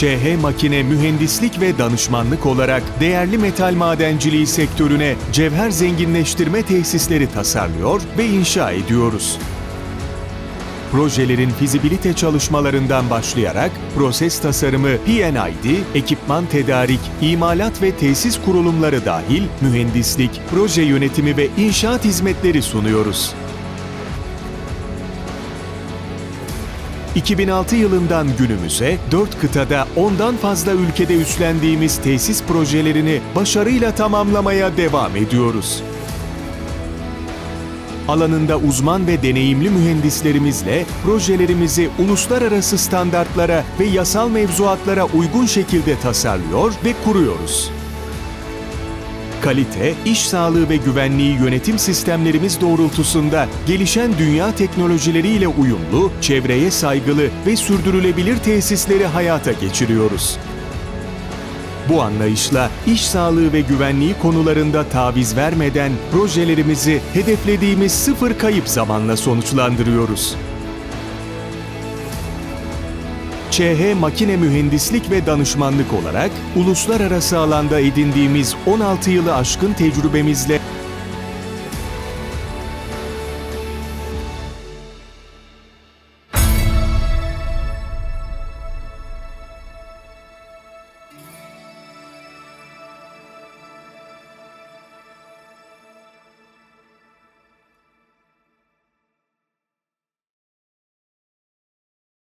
ÇH Makine Mühendislik ve Danışmanlık olarak değerli metal madenciliği sektörüne cevher zenginleştirme tesisleri tasarlıyor ve inşa ediyoruz. Projelerin fizibilite çalışmalarından başlayarak proses tasarımı, P&ID, ekipman tedarik, imalat ve tesis kurulumları dahil mühendislik, proje yönetimi ve inşaat hizmetleri sunuyoruz. 2006 yılından günümüze 4 kıtada ondan fazla ülkede üstlendiğimiz tesis projelerini başarıyla tamamlamaya devam ediyoruz. Alanında uzman ve deneyimli mühendislerimizle projelerimizi uluslararası standartlara ve yasal mevzuatlara uygun şekilde tasarlıyor ve kuruyoruz. Kalite, iş sağlığı ve güvenliği yönetim sistemlerimiz doğrultusunda gelişen dünya teknolojileriyle uyumlu, çevreye saygılı ve sürdürülebilir tesisleri hayata geçiriyoruz. Bu anlayışla iş sağlığı ve güvenliği konularında taviz vermeden projelerimizi hedeflediğimiz sıfır kayıp zamanla sonuçlandırıyoruz. ÇH Makine Mühendislik ve Danışmanlık olarak uluslararası alanda edindiğimiz 16 yılı aşkın tecrübemizle